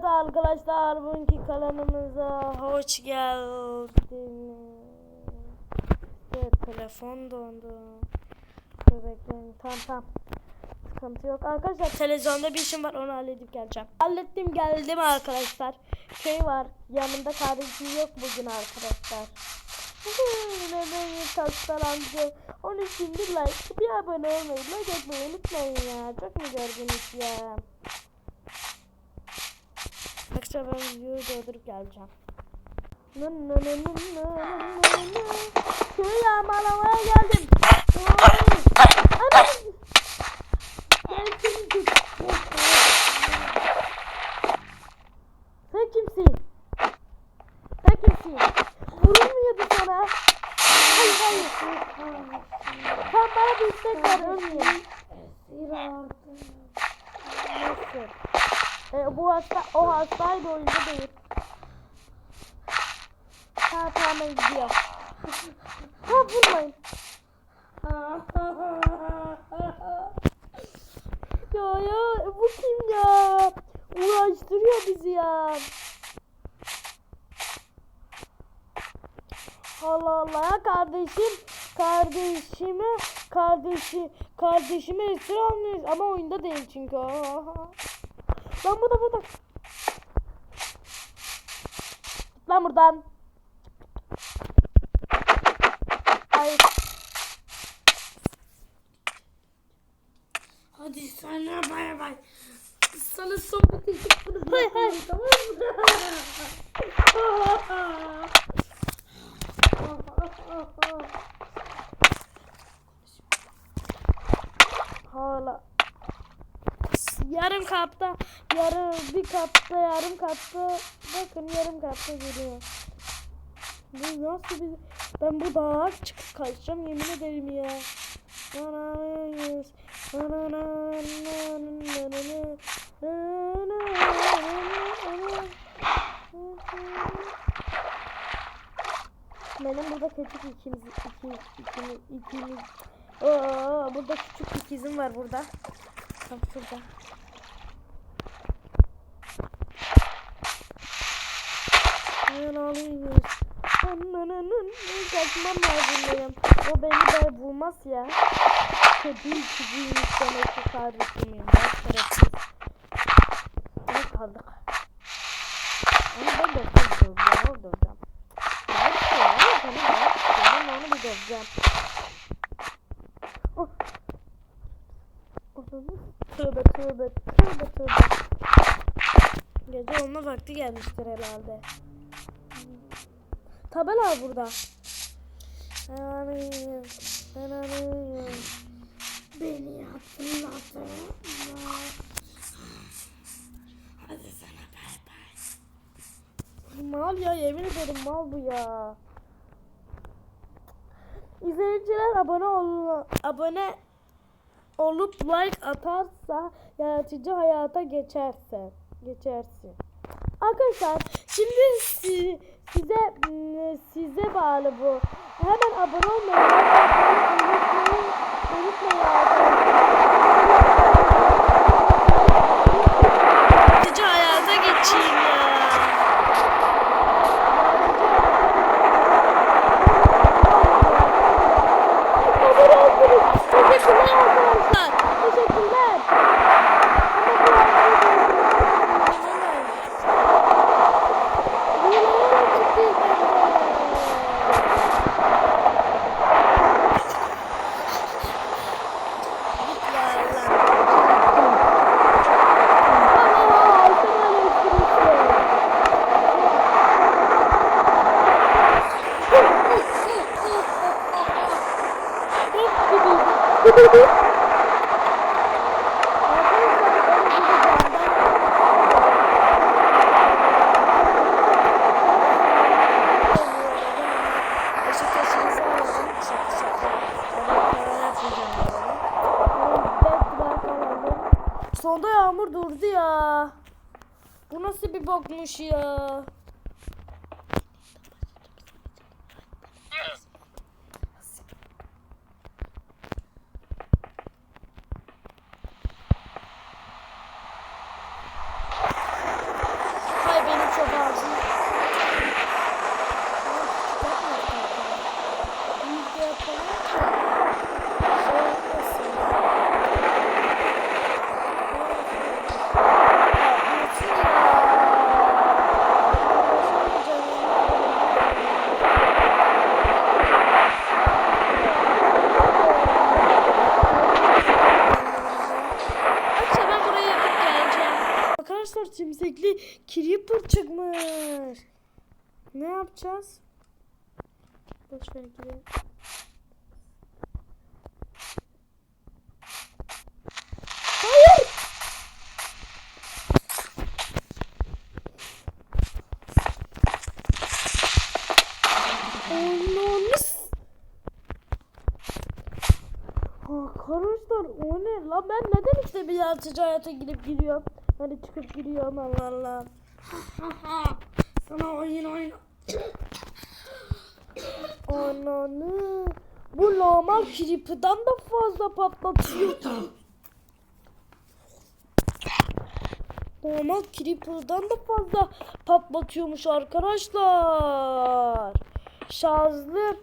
Evet arkadaşlar bugünkü kanalımıza hoş geldiniz. Evet telefon dondu. Bekleyin. Tamam tamam. Sıkıntı yok. Arkadaşlar televizyonda bir işim var onu halledip geleceğim. Hallettim geldim arkadaşlar. Şey var yanımda kardeşim yok bugün arkadaşlar. Taşlar amca? Onun için like, bir abone olmayı, like etmeyi unutmayın ya. Çok mu gördünüz ya? Akşam ben videoyu doldurup geleceğim. Nın nın nın nın nın nın nın. Köyü yağmalamaya geldim. Anam! Gelsin tut. Sen kimsin? Sen kimsin? Vurulmuyordu sana. Hayır hayır. Sen bana bir istek ver ölmeyeyim. Nasıl? E, bu hasta, o hastaydı oyunda değil. Ha tamam ben gidiyorum. Ha vurmayın. Ya ya bu kim ya? Uğraştırıyor bizi ya. Allah Allah ya kardeşim kardeşimi kardeşi kardeşimi esir almış ama oyunda değil çünkü. Lan burada burada. Lan buradan. Ay Hadi sana bay bay. Sana son bir teklif bunu Hay hay. tamam mı? hala. Yarım kapta, yarım bir kapta, yarım kapta. Bakın yarım kapta geliyor. Bu nasıl bir... Ben bu dağa çıkıp kaçacağım yemin ederim ya. Benim burada küçük ikimiz, iki, ikimiz, ikimiz, Oo, burada küçük ikizim var burada. Bak şurada. Ben ağlayayım. Kaçmam lazım benim. O beni de bulmaz ya. Kedi ikiziymiş demek ki kardeşimim. Bak tarafı. Ne kaldık? Onu ben de döveceğim. Onu döveceğim. Ben istiyorum. Ben onu bir döveceğim. Oh. Tövbe tövbe tövbe tövbe. Gece olma vakti gelmiştir herhalde. Tabela burada. Ben arayayım. Ben arayayım. Beni hatırlatma. Hadi sana bay bay. Mal ya yemin ederim mal bu ya. İzleyiciler abone ol abone olup like atarsa yaratıcı hayata geçerse geçersin. Arkadaşlar şimdi size mm, size bağlı bu. Hemen abone olmayı unutmayın. Unutmayın arkadaşlar. Hayata geçeyim ya. Sonda yağmur durdu ya. Bu nasıl bir bokmuş ya. Yapacağız? Boş ver gidelim. Hayır. Ananız. Arkadaşlar o ne lan ben neden işte bir yaratıcı hayata girip giriyorum. Hani çıkıp giriyorum Allah Allah. Sana oyun oyna. Ananı. Bu normal creeper'dan da fazla patlatıyor. Normal creeper'dan da fazla patlatıyormuş arkadaşlar. Şarjlı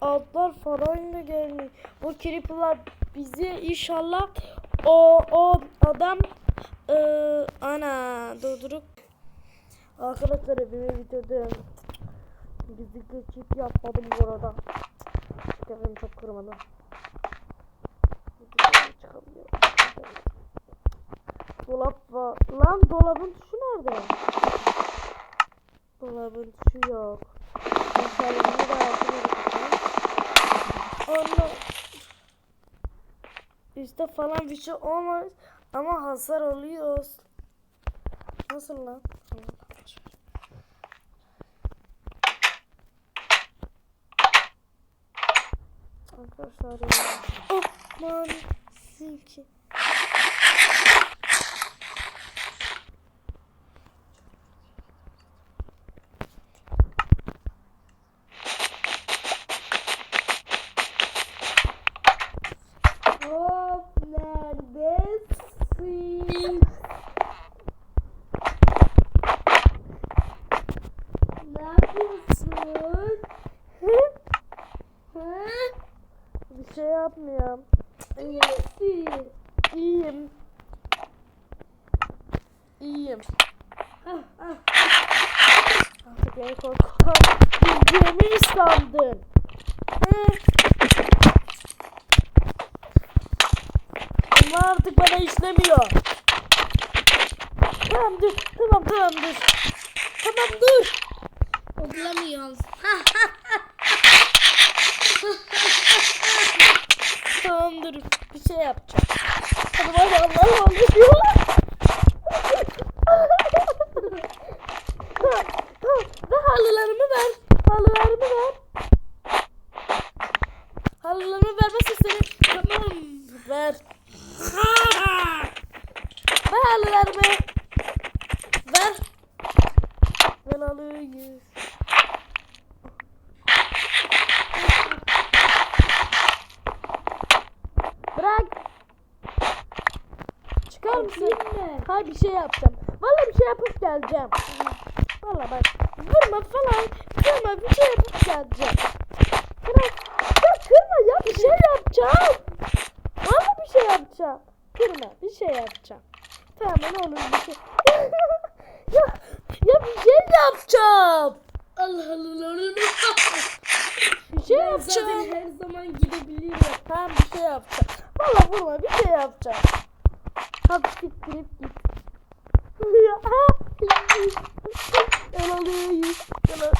altlar falan da gelmiyor. Bu creeper'lar bizi inşallah o o adam eee ana durdurup Arkadaşlar evimi bitirdim. Gizli geçit yapmadım bu arada. Evim çok kırmadı. Dolap var. Lan dolabın tuşu nerede? Dolabın tuşu yok. Mesela da altına. Onu üstte falan bir şey olmaz ama hasar oluyor. Nasıl lan? Allah boş ver. Arkadaşlar ya. Oh man. Sizinki. Hop neredesin? Ne yapıyorsun? Hı? Hı? Bir şey yapmıyorum. İyi misin? İyiyim. İyiyim. Ah, ah. Artık beni korkutabileceğimi mi sandın? Hı? Ama artık bana işlemiyor. Tamam dur. Tamam tamam dur. Tamam dur. Odlamıyoruz. Tamam dur. Bir şey yapacağım. Hadi bana Allah Allah. Tamam, tamam. Ver halılarımı ver. Halılarımı ver. Halılarımı vermezse seni... Tamam. Ver. Ver halılarımı. Ver. Ver halıyı. Bırak. Çıkar mısın? Hayır bir şey yapacağım. Vallahi bir şey yapıp geleceğim. Vallahi bak. Vurma falan. Kırma bir şey yapıp geleceğim. Bırak. Ya kırma ya bir şey yapacağım. Vallahi bir şey yapacağım. Kırma bir şey yapacağım. Tamam ne olur bir şey. ya, ya bir şey yapacağım. Allah Allah. Bir şey Ben yapacağım. zaten her zaman gidebilirim. Tamam bir şey yapacağım. Valla vurma bir şey yapacağım. Hadi siktirip git. ya. Gel alıyor. Gel al.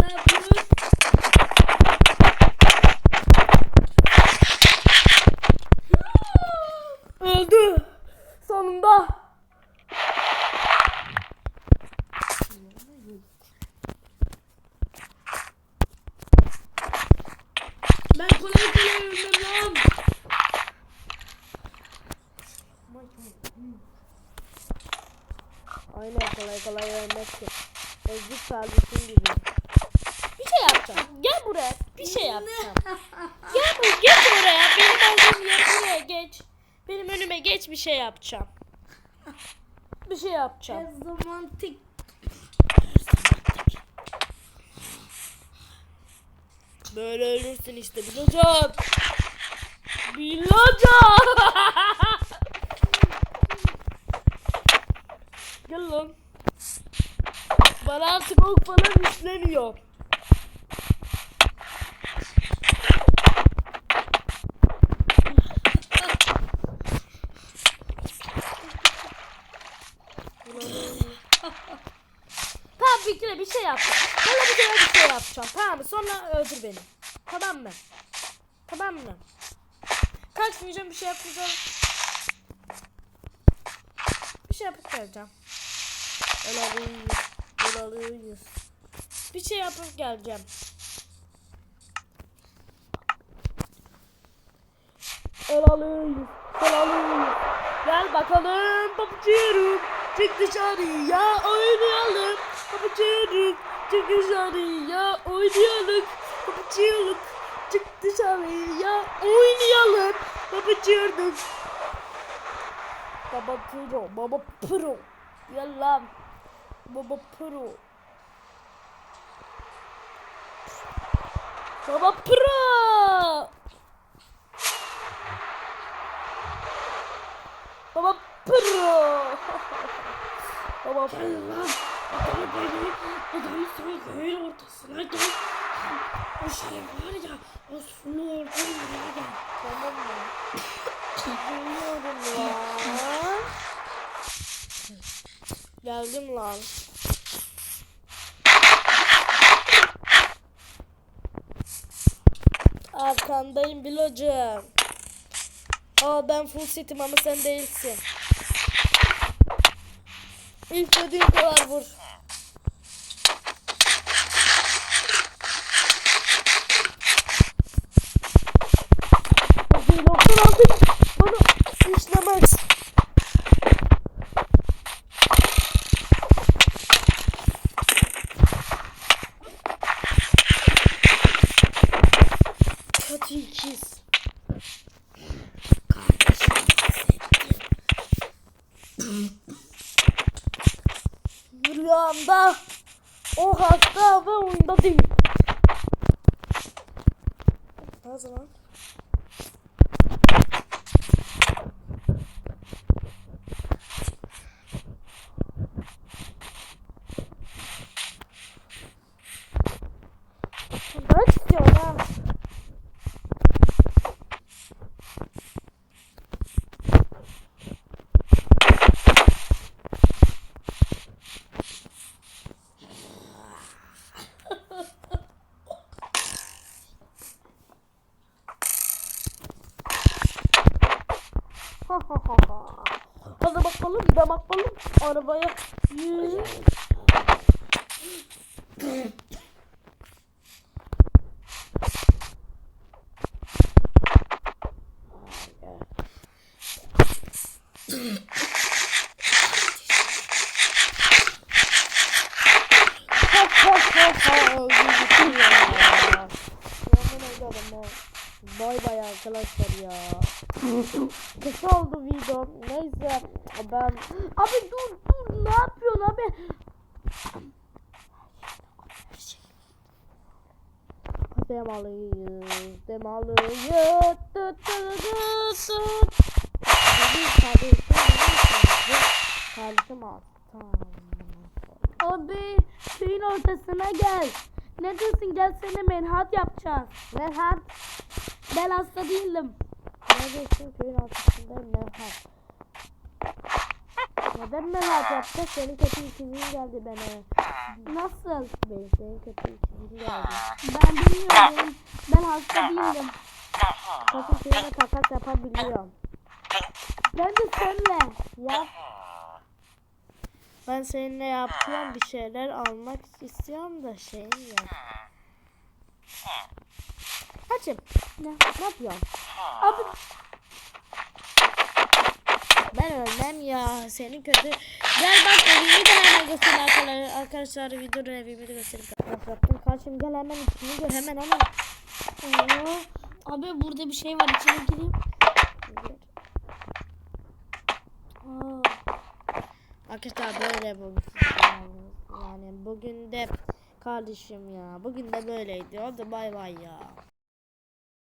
Ne yapıyoruz? Öldü. Sonunda. Ben kolay kolay ölmem lan. Aynen kolay kolay ölmezsin. Ezik kardeşim gibi. Bir şey yapacağım. Gel buraya. Bir şey yapacağım. Buraya. Geç buraya. Benim olduğum buraya geç. Benim önüme geç bir şey yapacağım. Bir şey yapacağım. Her zaman tek Böyle ölürsün işte bileceğim. Bileceğim. Gel lan. Bana artık ok falan işlemiyor. Bir şey yap. Bana bir kere bir şey yapacağım. Tamam mı? Sonra öldür beni. Tamam mı? Tamam mı? Kaçmayacağım bir şey yapmayacağım. Bir şey yapıp geleceğim. Olalıyız. Olalıyız. Bir şey yapıp geleceğim. Olalıyız. Olalıyız. Gel bakalım papuçurum. Çık dışarıya oynayalım. Papuçurum. Çık dışarıya oynayalım. Papuçurum. Çık dışarıya oynayalım. Papuçurum. Baba pro, baba pro. Gel lan. Baba pro. Baba pro. Baba pro. Baba pro. Adamı beni, adamı sonra köyün ortasına gel. O şey var ya, o sulu orada yere gel. Tamam mı? Geliyorum lan. Geldim lan. Arkandayım Bilocum. Aa ben full setim ama sen değilsin. İstediğin kadar vur. Bakın doktor artık bana işlemez. Kötü ikiz. Rüyamda o hasta ve oyunda değil. Nasıl lan? Ben istiyorum ha. Bakalım gidelim bakalım arabaya. Yürü. Bay bay arkadaşlar ya. Kısa oldu video. Neyse ben... Abi dur dur ne yapıyorsun abi? Demalıyız, demalıyız. Tut tut tut tut. Kardeşim, kardeşim. Abi köyün ortasına gel. Ne diyorsun gel seni menhat yapacağız. Merhaba. Ben hasta değilim. Neredesin köyün ortasında Merhaba. Neden Merhaba yaptı? Senin kötü ikizin geldi bana. Nasıl? Benim senin kötü ikizin geldi. Ben bilmiyorum. Ben hasta değilim. Bakın seninle takas yapabiliyorum. Ben de senle. Ya. Ben seninle yapacağım bir şeyler almak istiyorum da şeyim yok. Kaçım. Ne, ne yapıyorsun? Abi Ben ölmem ya. Senin kötü. Gel bak evimi de hemen göster arkadaşlar. Arkadaşlar videonun evimi de göstereyim. Yaptım karşım gel hemen içini gör hemen hemen. Oo, abi burada bir şey var içine gireyim. Aa. Arkadaşlar böyle bu. Yani bugün de kardeşim ya. Bugün de böyleydi. Da bay bay ya.